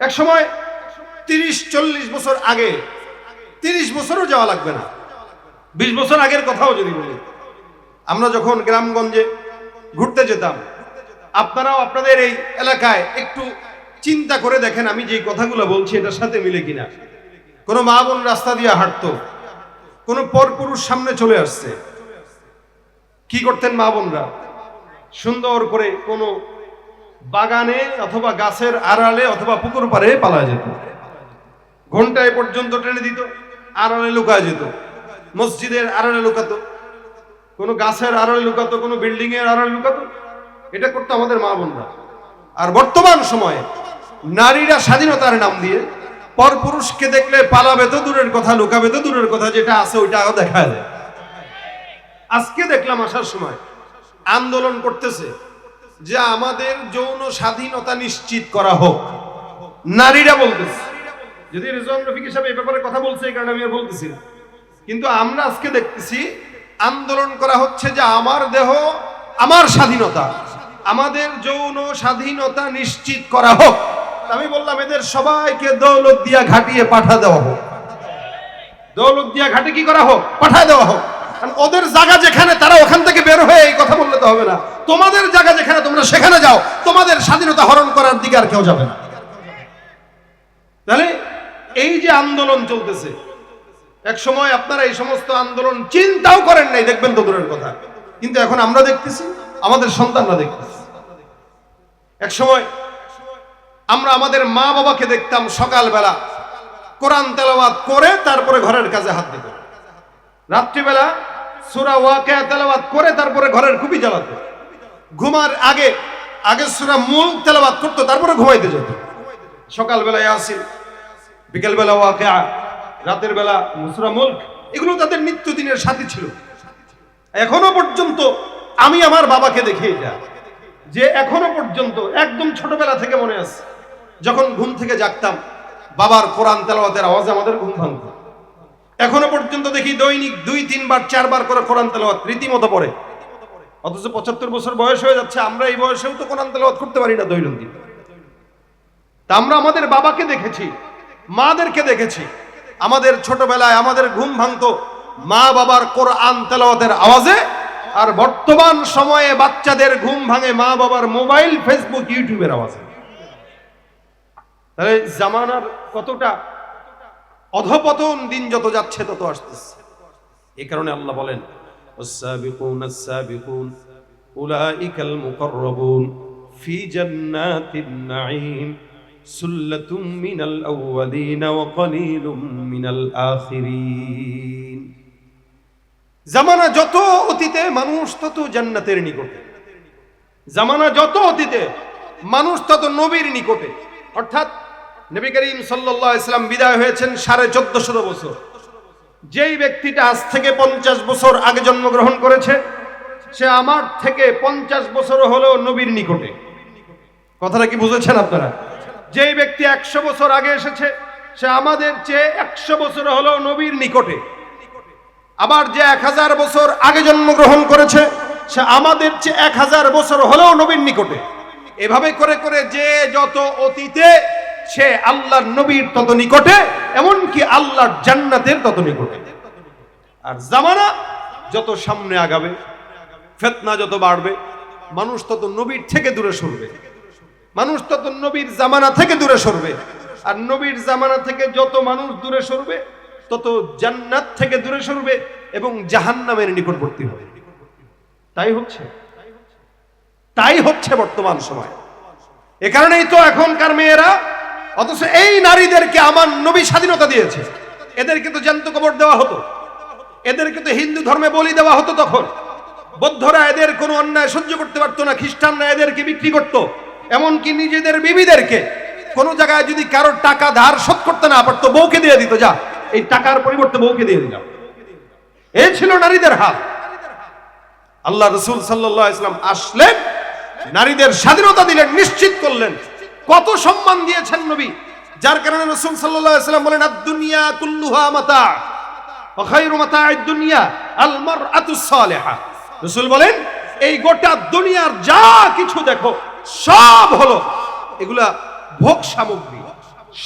এক সময় তিরিশ, চল্লিশ বছর আগে, তিরিশ বছরও যাওয়া লাগবে না। বিশ বছর আগের কথাও যদি বলি, আমরা যখন গ্রামগঞ্জে ঘুরতে যেতাম, আপনারাও আপনাদের এই এলাকায় একটু চিন্তা করে দেখেন আমি যে কথাগুলো বলছি এটার সাথে মিলে কিনা। কোনো মা বোন রাস্তা দিয়ে হাঁটতো, কোনো পরপুরুষ সামনে চলে আসছে। কি করতেন মা বোনরা? সুন্দর করে কোনো বাগানে অথবা গাছের আড়ালে অথবা পুকুর পাড়ে পালা যেত। ঘন্টায় পর্যন্ত টেনে দিত, আড়ালে লুকায় যেত। মসজিদের আড়ালে লুকাতো, কোনো গাছের আড়ালে লুকাতো, কোনো বিল্ডিং এর আড়ালে লুকাতো। এটা করতো আমাদের মা বোনরা। আর বর্তমান সময়ে নারীরা স্বাধীনতার নাম দিয়ে পরপুরুষকে দেখলে পালাবে তো দূরের কথা, লুকাবে তো দূরের কথা, যেটা আছে ওইটাও দেখা যায়। আজকে দেখলাম আসার সময় আন্দোলন করতেছে যে আমাদের যৌন স্বাধীনতা নিশ্চিত করা হোক। নারীরা বলতেছে। যদি রেজওয়ান রফিক সাহেব এই ব্যাপারে কথা বলছে, এই কারণে আমি আর বলতেছি না। কিন্তু আমরা আজকে দেখতেছি, আন্দোলন করা হচ্ছে যে আমার দেহ, আমার স্বাধীনতা, আমাদের যৌন স্বাধীনতা নিশ্চিত করা হোক। আমি বললাম, এদের সবাইকে দৌলত দিয়া ঘাটিয়ে পাঠা দেওয়া হোক। দৌলত দিয়া ঘাটে কি করা হোক? পাঠা দেওয়া হোক। কারণ ওদের জায়গা যেখানে, তারা ওখান থেকে বের হয়ে এই কথা বললে তো হবে না। তোমাদের জায়গা যেখানে তোমরা সেখানে যাও, তোমাদের স্বাধীনতা হরণ করার দিকে আর কেউ যাবে না। তাহলে এই যে আন্দোলন চলতেছে, এক সময় আপনারা এই সমস্ত আন্দোলন চিন্তাও করেন নাই, দেখবেন তো দূরের কথা। কিন্তু এখন আমরা দেখতেছি, আমাদের সন্তানরা দেখতেছি। এক সময় আমরা আমাদের মা বাবাকে দেখতাম সকালবেলা, কোরআন তেলাওয়াত করে তারপরে ঘরের কাজে হাত দিত। রাত্রিবেলা সুরা ওয়াকে তেলাওয়াত করে তারপরে ঘরের খুবই জ্বালাতো। ঘুমার আগে আগে সুরা মূল তেলাওয়াত করতো, তারপরে ঘুমাইতে যেত। সকালবেলা ইয়াসিন বিকেলবেলা ওয়াকে রাতের বেলা সুরা মুল্ক, এগুলো তাদের নিত্যদিনের সাথী ছিল। এখনও পর্যন্ত আমি আমার বাবাকে দেখি এটা। যে এখনও পর্যন্ত একদম ছোটবেলা থেকে মনে আছে, যখন ঘুম থেকে জাগতাম, বাবার কোরআন তেলাওয়াতের আওয়াজে আমাদের ঘুম ভাঙত। এখনও পর্যন্ত দেখি দৈনিক দুই, তিনবার, চারবার করে কোরআন তেলাওয়াত রীতিমতো পড়ে। অথচ পঁচাত্তর বছর বয়স হয়ে যাচ্ছে, আমরা এই বয়সেও তো কোরআন তেলাওয়াত করতে পারি না দৈনন্দিন। তা আমরা আমাদের বাবাকে দেখেছি, মাদেরকে দেখেছি। আমাদের ছোটবেলায় আমাদের ঘুম ভাঙতো মা বাবার কোরআন তেলাওয়াতের আওয়াজে, আর বর্তমান সময়ে বাচ্চাদের ঘুম ভাঙে মা বাবার মোবাইল, ফেসবুক, ইউটিউবের আওয়াজে। তাহলে জামানার কতটা অধপতন দিন যত যাচ্ছে তত আসতেছে। এই কারণে আল্লাহ বলেন والسابقون السابقون أولئك المقربون في جنات النعيم سلة من الأولين وقليل من الآخرين জামানা যত অতীতে মানুষ তত জান্নাতের নিকটে জামানা যত অতীতে মানুষ তত নবীর নিকটে অর্থাৎ নবী করিম সাল্লাল্লাহু আলাইহি ইসলাম বিদায় হয়েছেন সাড়ে চোদ্দশত বছর যেই ব্যক্তিটা আজ থেকে পঞ্চাশ বছর আগে জন্মগ্রহণ করেছে, সে আমার থেকে পঞ্চাশ বছর হলেও নবীর নিকটে। কথাটা কি বুঝেছেন আপনারা? যেই ব্যক্তি একশো বছর আগে এসেছে, সে আমাদের চেয়ে একশো বছর হলেও নবীর নিকটে। আবার যে এক হাজার বছর আগে জন্মগ্রহণ করেছে, সে আমাদের চেয়ে এক হাজার বছর হলেও নবীর নিকটে। এভাবে করে করে যে যত অতীতে সে আল্লাহর নবীর তত নিকটে এমনকি আল্লাহর জান্নাতের তত নিকটে আর জামানা যত সামনে আগাবে, ফেতনা যত বাড়বে, মানুষ তত নবীর থেকে দূরে সরবে। মানুষ তত নবীর জামানা থেকে দূরে সরবে। আর নবীর জামানা থেকে যত মানুষ দূরে সরবে, তত জান্নাত থেকে দূরে সরবে এবং জাহান্নামের নিকটবর্তী হবে। তাই হচ্ছে। তাই হচ্ছে বর্তমান সময়। এ কারণেই তো এখনকার মেয়েরা অথচ এই নারীদেরকে আমার নবী স্বাধীনতা দিয়েছে। এদেরকে তো জ্যান্ত কবর দেওয়া হতো। এদেরকে তো হিন্দু ধর্মে বলি দেওয়া হতো তখন। বৌদ্ধরা এদের কোনো অন্যায় সহ্য করতে পারতো না, খ্রিস্টানরা এদেরকে বিক্রি করত। এমনকি নিজেদের বিবিদেরকে কোনো জায়গায় যদি কারোর টাকা ধার শোধ করতে না পারতো, বউকে দিয়ে দিত, যা, এই টাকার পরিবর্তে বউকে দিয়ে দিলাম। এ ছিল নারীদের হাল। আল্লাহ রসুল সাল্লাহ ইসলাম আসলেন, নারীদের স্বাধীনতা দিলেন, নিশ্চিত করলেন। কত সম্মান দিয়েছেন নবী? যার কারণে রসুল সাল্লাহ ইসলাম বলেন দুনিয়া কুল্লুহা মাতা অখাইরু মাতা দুনিয়া আলমার আতুসালেহা রসুল বলেন, এই গোটা দুনিয়ার যা কিছু দেখো, সব হলো এগুলা ভোগ সামগ্রী,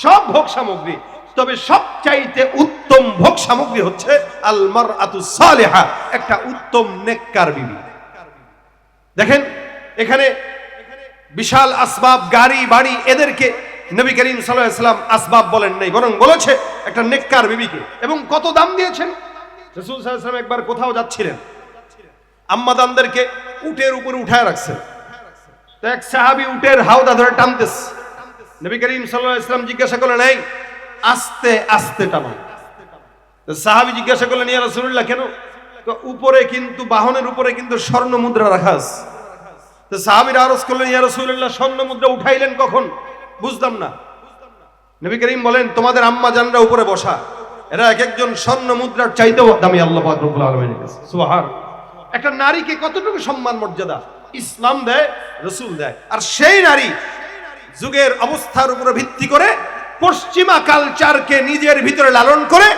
সব ভোগ সামগ্রী। তবে সবচাইতে উত্তম ভোগ সামগ্রী হচ্ছে আলমার আতু সালেহা, একটা উত্তম নেককার বিবি। দেখেন, এখানে বিশাল আসবাব, গাড়ি, বাড়ি, এদেরকে নবী করিম সাল্লাম আসবাব বলেন নাই, বরং বলেছে একটা নেককার বিবিকে। এবং কত দাম দিয়েছেন? রসুল সাল্লাম একবার কোথাও যাচ্ছিলেন। আম্মাদানদেরকে উটের উপরে উঠায় রাখছেন। তো এক সাহাবি উটের হাওদা ধরে টানতেছে। নবী করিম সাল্লাহ ইসলাম জিজ্ঞাসা করলেন, এই, আস্তে আস্তে টানো সাহাবি জিজ্ঞাসা করলেন, ইয়া রাসূলুল্লাহ, কেন? উপরে কিন্তু, বাহনের উপরে কিন্তু স্বর্ণ মুদ্রা রাখা আছে। তো সাহাবির আরজ ইয়া রাসূলুল্লাহ, স্বর্ণ মুদ্রা উঠাইলেন কখন? বুঝলাম না। বলেন, তোমাদের উপরে বসা। এক একজন স্বর্ণ মুদ্রার একটা নারীকে কতটুকু সম্মান, মর্যাদা? ইসলাম দেয়, রসুল দেয়। আর সেই নারী যুগের অবস্থার উপরে ভিত্তি করে পশ্চিমা কালচারকে নিজের ভিতরে লালন করে,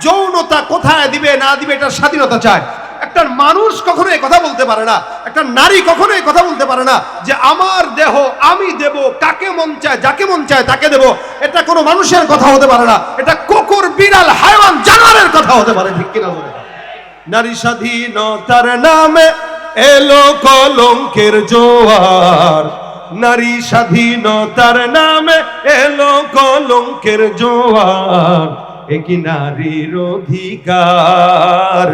যৌনতা কোথায় দিবে, না দিবে এটা স্বাধীনতা চায়। একটা মানুষ কখনো এই কথা বলতে পারে না, একটা নারী কখনো এই কথা বলতে পারে না যে আমার দেহ আমি দেব, কাকে মন চায়, যাকে মন চায় তাকে দেব। এটা কোনো মানুষের কথা হতে পারে না, এটা কুকুর বিড়াল হায়ওয়ান জানোয়ারের কথা হতে পারে, ঠিক কিনা বলে? নারী স্বাধীনতার নামে এলো কলঙ্কের জোয়ার। নারী স্বাধীনতার নামে এলো কলঙ্কের জোয়ার। একই নারীর অধিকার?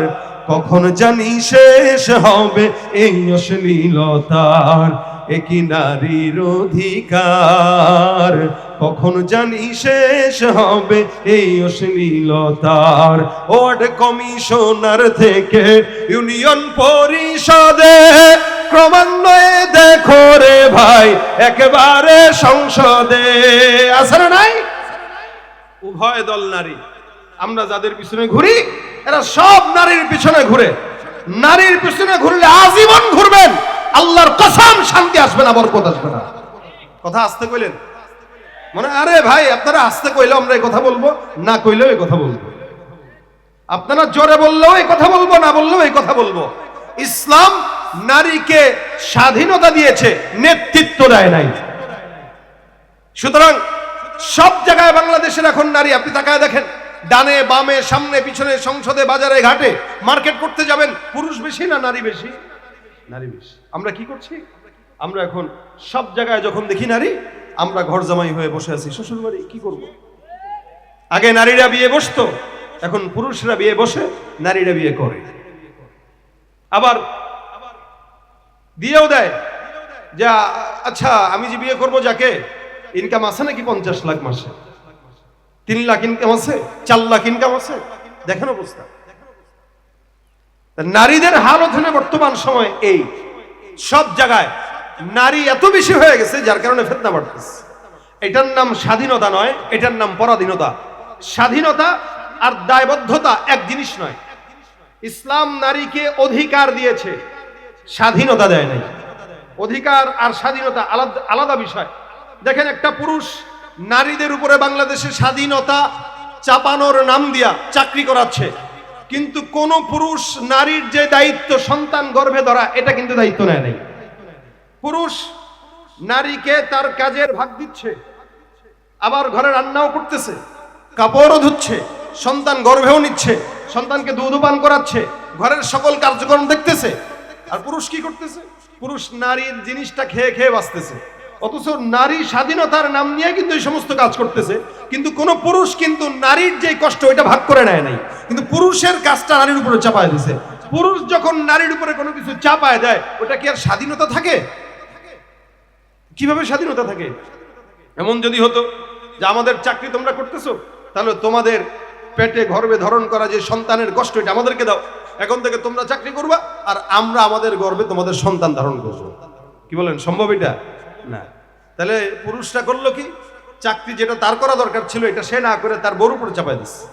কখন জানি শেষ হবে এই অশ্লীলতার? একই নারীর অধিকার। কখন জানি শেষ হবে এই অশ্লীলতার? ওয়ার্ড কমিশনার থেকে ইউনিয়ন পরিষদে ক্রমান্বয়ে দেখো রে ভাই, একেবারে সংসদে। না নাই? উভয় দল নারী। আমরা যাদের পিছনে ঘুরি এরা সব নারীর পিছনে ঘুরে। নারীর পিছনে ঘুরলে আজীবন ঘুরবেন। আল্লাহর কসম, শান্তি আসবে না, বরকত আসবে না। কথা আসতে কইলেন? মানে আরে ভাই, আপনারা আসতে কইলেও আমরা এই কথা বলব, না কইলেও এই কথা বলব। আপনারা জোরে বললেও এই কথা বলব, না বললেও এই কথা বলব। ইসলাম নারীকে স্বাধীনতা দিয়েছে, নেতৃত্ব দেয় নাই। সুতরাং সব জায়গায় বাংলাদেশের এখন নারী, আপনি তাকায় দেখেন। ডানে, বামে, সামনে, পিছনে, সংসদে, বাজারে, ঘাটে মার্কেট করতে যাবেন। পুরুষ বেশি না নারী বেশি? নারী বেশি। আমরা কি করছি? আমরা এখন সব জায়গায় যখন দেখি নারী, আমরা ঘর জামাই হয়ে বসে আছি। শ্বশুর বাড়ি কি করব? আগে নারীরা বিয়ে বসতো, এখন পুরুষরা বিয়ে বসে, নারীরা বিয়ে করে। আবার দিয়েও দেয় যা আচ্ছা আমি যে বিয়ে করব যাকে ইনকাম আছে নাকি পঞ্চাশ লাখ মাসে? তিন লাখ ইনকাম আছে, চার লাখ ইনকাম আছে। দেখেন অবস্থা। নারীদের হাল ওখানে বর্তমান সময় এই। সব জায়গায় নারী এত বেশি হয়ে গেছে, যার কারণে ফেতনা বাড়তেছে। এটার নাম স্বাধীনতা নয়, এটার নাম পরাধীনতা। স্বাধীনতা আর দায়বদ্ধতা এক জিনিস নয়। ইসলাম নারীকে অধিকার দিয়েছে, স্বাধীনতা দেয় নাই। অধিকার আর স্বাধীনতা আলাদা আলাদা বিষয়। দেখেন একটা পুরুষ নারীদের উপরে বাংলাদেশে স্বাধীনতা চাপানোর নাম দিয়া চাকরি করাচ্ছে। কিন্তু কোন পুরুষ নারীর যে দায়িত্ব সন্তান গর্ভে ধরা, এটা কিন্তু দায়িত্ব নেয় নাই। পুরুষ নারীকে তার কাজের ভাগ দিচ্ছে, আবার ঘরে রান্নাও করতেছে, কাপড়ও ধুচ্ছে, সন্তান গর্ভেও নিচ্ছে, সন্তানকে দুধ পান করাচ্ছে, ঘরের সকল কার্যক্রম দেখতেছে, আর পুরুষ কি করতেছে? পুরুষ নারীর জিনিসটা খেয়ে খেয়ে বাঁচতেছে। অথচ নারী স্বাধীনতার নাম নিয়ে কিন্তু এই সমস্ত কাজ করতেছে। কিন্তু কোন পুরুষ কিন্তু নারীর যে কষ্ট, ওইটা ভাগ করে নেয় নাই। কিন্তু পুরুষের কাজটা নারীর উপরে চাপায় দিছে। পুরুষ যখন নারীর উপরে কোনো কিছু চাপায় দেয়, ওটা কি আর স্বাধীনতা থাকে? কীভাবে স্বাধীনতা থাকে? এমন যদি হতো যে আমাদের চাকরি তোমরা করতেছো, তাহলে তোমাদের পেটে গর্বে ধারণ করা যে সন্তানের কষ্ট, এটা আমাদেরকে দাও। এখন থেকে তোমরা চাকরি করবা, আর আমরা আমাদের গর্বে তোমাদের সন্তান ধারণ করব। কি বলেন, সম্ভব এটা? না। তাহলে পুরুষটা করল কি? চাকরি যেটা তার করা দরকার ছিল, এটা সে না করে তার বউর উপরে চাপাই দিচ্ছে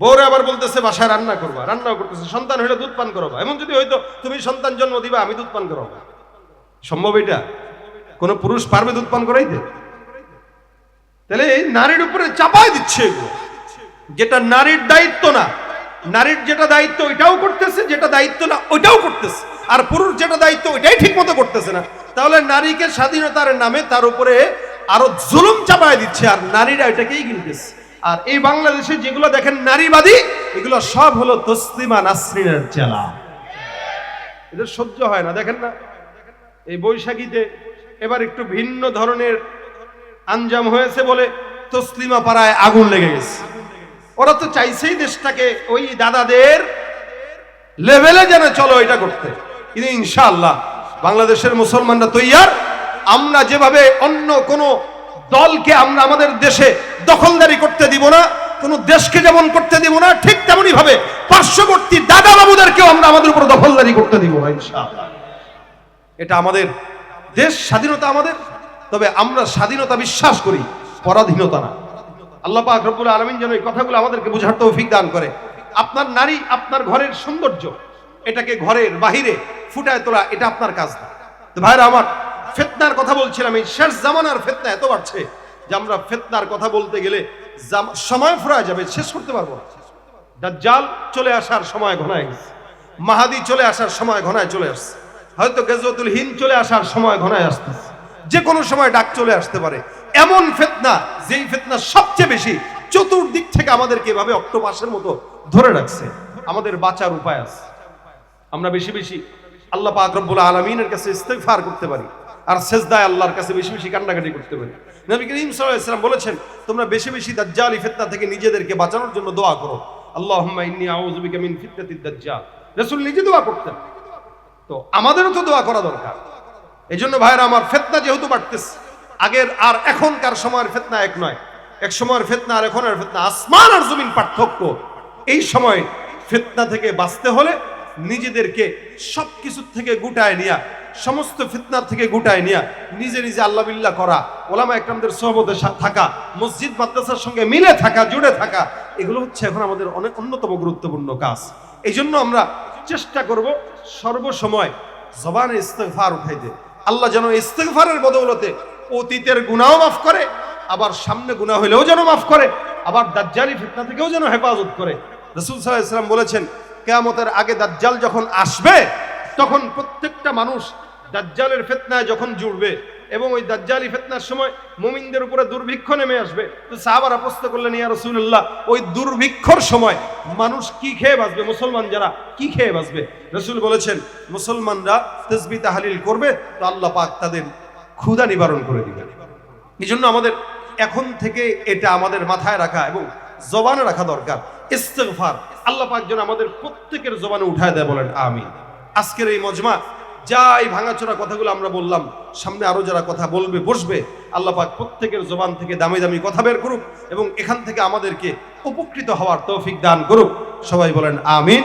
বউরে আবার বলতেছে, বাসায় রান্না করবা, রান্নাও করতেছে। সন্তান হলে দুধ পান করবা। এমন যদি হয়তো তুমি সন্তান জন্ম দিবা, আমি দুধ পান করাবো। সম্ভব এটা? কোন পুরুষ পারবে দুধ পান করাইতে? তাহলে এই নারীর উপরে চাপাই দিচ্ছে যেটা নারীর দায়িত্ব না, নারীর যেটা দায়িত্ব ওইটাও করতেছে, যেটা দায়িত্ব না, ওইটাও করতেছে। আর পুরুষ যেটা দায়িত্ব ওইটাই ঠিক মতো করতেছে না। তাহলে নারীকে স্বাধীনতার নামে তার উপরে আরও জুলুম চাপায় দিচ্ছে, আর নারীরা এটাকেই কিনতেছে আর এই বাংলাদেশে যেগুলো দেখেন নারীবাদী, এগুলো সব হলো তসলিমা নাসরিনের চেলা। এদের সহ্য হয় না, দেখেন না? এই বৈশাখীতে এবার একটু ভিন্ন ধরনের আঞ্জাম হয়েছে বলে তসলিমা পাড়ায় আগুন লেগে গেছে। ওরা তো চাইছেই দেশটাকে ওই দাদাদের লেভেলে যেন চলো, এটা করতে। কিন্তু ইনশাআল্লাহ বাংলাদেশের মুসলমানরা তৈয়ার। আমরা যেভাবে অন্য কোন দলকে আমরা আমাদের দেশে দখলদারি করতে দিব না, কোন দেশকে যেমন করতে দিব না, ঠিক তেমনি ভাবে পার্শ্ববর্তী দাদা বাবুদেরকেও আমরা আমাদের উপর দখলদারি করতে দিব না এটা আমাদের দেশ, স্বাধীনতা আমাদের, তবে আমরা স্বাধীনতা বিশ্বাস করি, পরাধীনতা না। আল্লাহ পাক রব্বুল আলামিন যেন এই কথাগুলো আমাদেরকে বোঝার তৌফিক দান করে। আপনার নারী, আপনার ঘরের সৌন্দর্য, এটাকে ঘরের বাহিরে ফুটায় তোলা, এটা আপনার কাজ না। তো ভাইরা, আমার ফেতনার কথা বলছিলাম, এই শেষ জামানার ফেতনা এত বাড়ছে যে আমরা ফেতনার কথা বলতে গেলে সময় ফুরায় যাবে, শেষ করতে পারব না। চলে আসার সময় ঘনায় গেছে। মাহাদি চলে আসার সময় ঘনায় চলে আসছে। হয়তো গেজওয়াতুল হিন্দ চলে আসার সময় ঘনায় আসতেছে। যে কোনো সময় ডাক চলে আসতে পারে। এমন ফেতনা, যেই ফেতনা সবচেয়ে বেশি চতুর্দিক থেকে আমাদেরকে এভাবে অক্টোপাসের মতো ধরে রাখছে। আমাদের বাঁচার উপায় আছে। আমরা বেশি বেশি আল্লাহ পাক রব্বুল আলামিনের কাছে ইস্তেগফার করতে পারি। আর সেজদায় আল্লাহর কাছে বেশি বেশি কান্নাকাটি করতে পারি। নবী করিম সাল্লাম বলেছেন, তোমরা বেশি বেশি দাজ্জালি ফিতনা থেকে নিজেদেরকে বাঁচানোর জন্য দোয়া করো। আল্লাহুম্মা ইন্নী আউযু বিকা মিন ফিতনাতিদ দাজ্জাল। রাসূল নিজে দোয়া করতেন। তো আমাদেরও তো দোয়া করা দরকার। এই জন্য ভাইরা, আমার ফেতনা যেহেতু বাড়তেছে, আগের আর এখনকার সময়ের ফেতনা এক নয়। এক সময়ের ফেতনা আর এখনের ফেতনা। আসমান আর জমিন পার্থক্য। এই সময় ফেতনা থেকে বাঁচতে হলে নিজেদেরকে সব কিছুর থেকে গুটায় নিয়া, সমস্ত ফিতনার থেকে গুটায় নিয়া, নিজে নিজে আল্লাহ বিল্লাহ করা, ওলামা একরামদের সহবতে থাকা, মসজিদ, মাদ্রাসার সঙ্গে মিলে থাকা, জুড়ে থাকা, এগুলো হচ্ছে এখন আমাদের অনেক অন্যতম গুরুত্বপূর্ণ কাজ। এই জন্য আমরা চেষ্টা করব সর্বসময় জবানে ইস্তেগফার উঠাইতে। আল্লাহ যেন ইস্তেগফারের বদৌলতে অতীতের গুনাহও মাফ করে, আবার সামনে গুনাহ হইলেও যেন মাফ করে, আবার দাজ্জালি ফিতনা থেকেও যেন হেফাজত করে। রসুল সাল্লাহ ইসলাম বলেছেন কেয়ামতের আগে দাজ্জাল যখন আসবে, তখন প্রত্যেকটা মানুষ দাজ্জালের ফেতনায় যখন জুড়বে এবং ওই দাজ্জালি ফেতনার সময় মুমিনদের উপরে দুর্ভিক্ষ নেমে আসবে, তো সাহাবারা প্রশ্ন করলেন, ইয়া রসুল্লাহ ওই দুর্ভিক্ষর সময় মানুষ কি খেয়ে বাঁচবে? মুসলমান যারা কি খেয়ে বাঁচবে? রসুল বলেছেন, মুসলমানরা তসবি তাহালিল করবে, তো আল্লাহ পাক তাদের ক্ষুধা নিবারণ করে দিবেন। এই জন্য আমাদের এখন থেকে এটা আমাদের মাথায় রাখা এবং জবানে রাখা দরকার। ইস্তেগফার আল্লাহ পাঁচজন আমাদের প্রত্যেকের জবানে উঠায় দেয় বলেন, আমিন। আজকের এই মজমা যা এই ভাঙাচোরা কথাগুলো আমরা বললাম, সামনে আরও যারা কথা বলবে, বসবে, আল্লাহ পাক প্রত্যেকের জবান থেকে দামি দামি কথা বের করুক এবং এখান থেকে আমাদেরকে উপকৃত হওয়ার তৌফিক দান করুক। সবাই বলেন, আমিন।